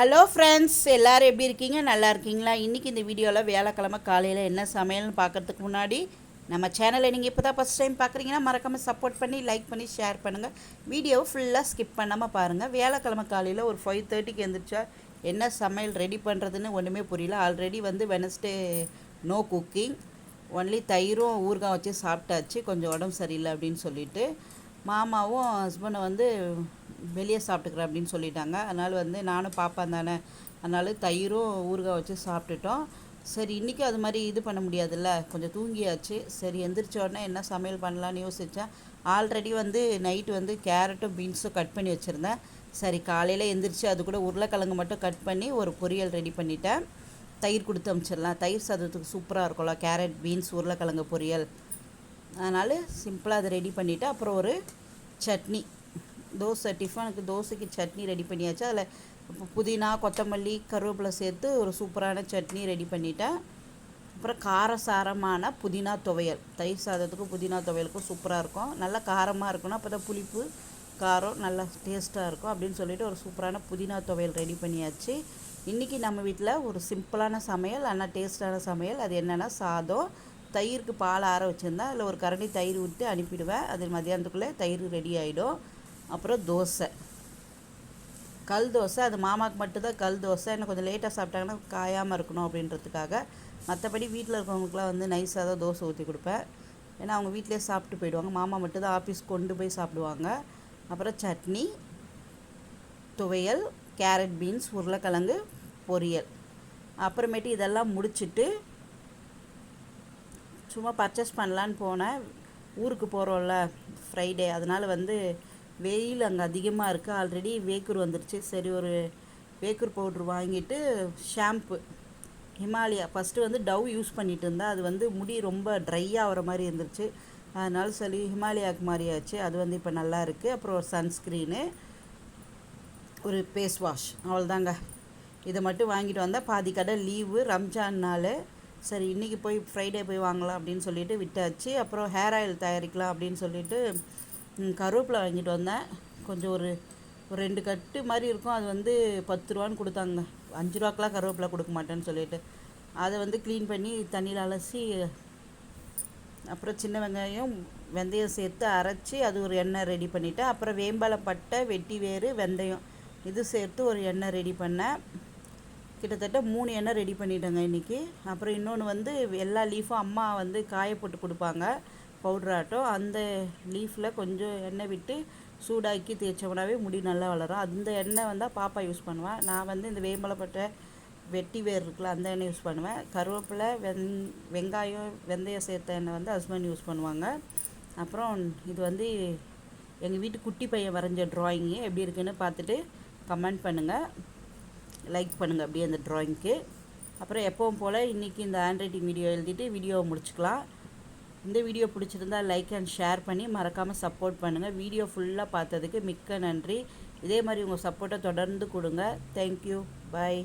Hello friends எல்லோரும் எப்படி இருக்கீங்க? நல்லா இருக்கீங்களா? இன்றைக்கி இந்த வீடியோவில் வியாழக்கிழமை காலையில் என்ன சமையல்னு பார்க்குறதுக்கு முன்னாடி நம்ம சேனலை நீங்கள் இப்போ தான் ஃபஸ்ட் டைம் பார்க்குறீங்கன்னா மறக்காமல் சப்போர்ட் பண்ணி லைக் பண்ணி ஷேர் பண்ணுங்கள் வீடியோவை ஃபுல்லாக ஸ்கிப் பண்ணாமல் பாருங்கள் வியாழக்கிழமை காலையில் ஒரு ஃபைவ் தேர்ட்டிக்கு எழுந்திரிச்சா என்ன சமையல் ரெடி பண்ணுறதுன்னு ஒன்றுமே புரியல. ஆல்ரெடி வந்து வெனஸ்டே நோ குக்கிங் ஒன்லி தயிரும் ஊறுகாய் வச்சு சாப்பிட்டாச்சு. கொஞ்சம் உடம்பு சரியில்லை அப்படின்னு சொல்லிட்டு மாமாவும் ஹஸ்பண்டை வந்து வெளியே சாப்பிட்டுக்கிறேன் அப்படின்னு சொல்லிட்டாங்க. அதனால் வந்து நானும் பாப்பான் தானே. அதனால் தயிரும் ஊறுகாய் வச்சு சாப்பிட்டுட்டோம். சரி இன்றைக்கும் அது மாதிரி இது பண்ண முடியாதுல்ல. கொஞ்சம் தூங்கியாச்சு. சரி எந்திரிச்ச உடனே என்ன சமையல் பண்ணலான்னு யோசித்தேன் ஆல்ரெடி வந்து நைட்டு வந்து கேரட்டும் பீன்ஸும் கட் பண்ணி வச்சுருந்தேன். சரி காலையில் எந்திரிச்சு அது கூட உருளைக்கிழங்கு மட்டும் கட் பண்ணி ஒரு பொரியல் ரெடி பண்ணிட்டேன். தயிர் கொடுத்து அமிச்சிடலாம். தயிர் சாதத்துக்கு சூப்பராக இருக்கும்ல. கேரட் பீன்ஸ் உருளைக்கிழங்கு பொரியல். அதனால் சிம்பிளாக அதை ரெடி பண்ணிவிட்டு அப்புறம் ஒரு சட்னி. தோசை டிஃபனுக்கு தோசைக்கு சட்னி ரெடி பண்ணியாச்சு. அதில் புதினா கொத்தமல்லி கருவேப்பிலை சேர்த்து ஒரு சூப்பரான சட்னி ரெடி பண்ணிட்டேன். அப்புறம் காரசாரமான புதினா துவையல். தயிர் சாதத்துக்கும் புதினா துவையலுக்கும் சூப்பராக இருக்கும். நல்லா காரமாக இருக்கணும். அப்போ தான் புளிப்பு காரம் நல்லா டேஸ்ட்டாக இருக்கும் அப்படின்னு சொல்லிட்டு ஒரு சூப்பரான புதினா துவையல் ரெடி பண்ணியாச்சு. இன்றைக்கி நம்ம வீட்டில் ஒரு சிம்பிளான சமையல் ஆனால் டேஸ்ட்டான சமையல். அது என்னென்னா சாதம். தயிருக்கு பால் ஆற வச்சுருந்தா அதில் ஒரு கரண்டி தயிர் விட்டு அனுப்பிடுவேன். அது மதியானத்துக்குள்ளே தயிர் ரெடி ஆகிடும் அப்புறம் தோசை. கல் தோசை அது மாமாவுக்கு மட்டும்தான் கல் தோசை. இன்னும் கொஞ்சம் லேட்டாக சாப்பிட்டாங்கன்னா காயாமல் இருக்கணும் அப்படின்றதுக்காக மற்றபடி வீட்டில் இருக்கிறவங்களுக்குலாம் வந்து நைஸாக தான் தோசை ஊற்றி கொடுப்பேன். ஏன்னா அவங்க வீட்டிலே சாப்பிட்டு போயிடுவாங்க. மாமா மட்டும்தான் ஆஃபீஸ் கொண்டு போய் சாப்பிடுவாங்க. அப்புறம் சட்னி துவையல் கேரட் பீன்ஸ் உருளைக்கிழங்கு பொரியல். அப்புறமேட்டு இதெல்லாம் முடிச்சுட்டு சும்மா பர்ச்சேஸ் பண்ணலான்னு போனேன். ஊருக்கு போகிறோம்ல ஃப்ரைடே அதனால் வந்து வெயில் அங்கே அதிகமாக இருக்குது ஆல்ரெடி வேக்கூர் வந்துருச்சு. சரி ஒரு வேக்கூர் பவுட்ரு வாங்கிட்டு ஷாம்பு. ஹிமாலயா. ஃபஸ்ட்டு வந்து டவ் யூஸ் பண்ணிகிட்டு இருந்தால் அது வந்து முடி ரொம்ப ட்ரை ஆகிற மாதிரி இருந்துருச்சு. அதனால சரி ஹிமாலயாவுக்கு மாதிரியாச்சு அது வந்து இப்போ நல்லா இருக்குது அப்புறம் ஒரு சன்ஸ்க்ரீனு ஒரு ஃபேஸ் வாஷ் அவ்வளோதாங்க இதை மட்டும் வாங்கிட்டு வந்தால் பாதி கடை லீவு ரம்ஜான் நாள். சரி இன்றைக்கி போய் ஃப்ரைடே போய் வாங்கலாம் அப்படின்னு சொல்லிட்டு விட்டாச்சு. அப்புறம் ஹேர் ஆயில் தயாரிக்கலாம் அப்படின்னு சொல்லிட்டு கருவேப்பிலை வாங்கிட்டு வந்தேன். கொஞ்சம் ஒரு ஒரு ரெண்டு கட்டு மாதிரி இருக்கும். அது வந்து பத்து ரூபான்னு கொடுத்தாங்க. அஞ்சு ரூபாக்கெலாம் கருவேப்பிலை கொடுக்க மாட்டேன்னு சொல்லிட்டு. அதை வந்து க்ளீன் பண்ணி தண்ணியில் அலசி அப்புறம் சின்ன வெங்காயம் வெந்தயம் சேர்த்து அரைச்சி அது ஒரு எண்ணெய் ரெடி பண்ணிவிட்டேன் அப்புறம் வேம்பாலை பட்டை வெட்டி வேறு வெந்தயம் இது சேர்த்து ஒரு எண்ணெய் ரெடி பண்ணேன். கிட்டத்தட்ட மூணு எண்ணெய் ரெடி பண்ணிட்டேங்க இன்றைக்கி அப்புறம் இன்னொன்று வந்து எல்லா லீஃபும் அம்மா வந்து காய போட்டு கொடுப்பாங்க. பவுட்ராட்டம் அந்த லீஃபில் கொஞ்சம் எண்ணெய் விட்டு சூடாக்கி தேய்ச்சோம்னாவே முடி நல்லா வளரும். அந்த எண்ணெய் வந்தால் பாப்பா யூஸ் பண்ணுவேன் நான் வந்து இந்த வேம்பலப்பட்ட வெட்டி வேர் இருக்குல்ல அந்த எண்ணெய் யூஸ் பண்ணுவேன். கருவேப்பிலை வெந் வெங்காயம் வெந்தயம் சேர்த்த எண்ணெய் வந்து ஹஸ்பண்ட் யூஸ் பண்ணுவாங்க. அப்புறம் இது வந்து எங்கள் வீட்டு குட்டி பையன் வரைஞ்ச ட்ராயிங்கு எப்படி இருக்குன்னு பார்த்துட்டு கமெண்ட் பண்ணுங்கள் லைக் பண்ணுங்கள் அப்படியே அந்த ட்ராயிங்க்கு அப்புறம் எப்பவும் போல் இன்றைக்கி இந்த ஹேண்ட் ரைட்டிங் வீடியோ எழுதிட்டு வீடியோவை முடிச்சுக்கலாம். இந்த வீடியோ பிடிச்சிருந்தால் லைக் அண்ட் ஷேர் பண்ணி மறக்காமல் சப்போர்ட் பண்ணுங்கள் வீடியோ ஃபுல்லாக பார்த்ததுக்கு மிக்க நன்றி. இதே மாதிரி உங்கள் சப்போர்ட்டை தொடர்ந்து கொடுங்க. Thank you bye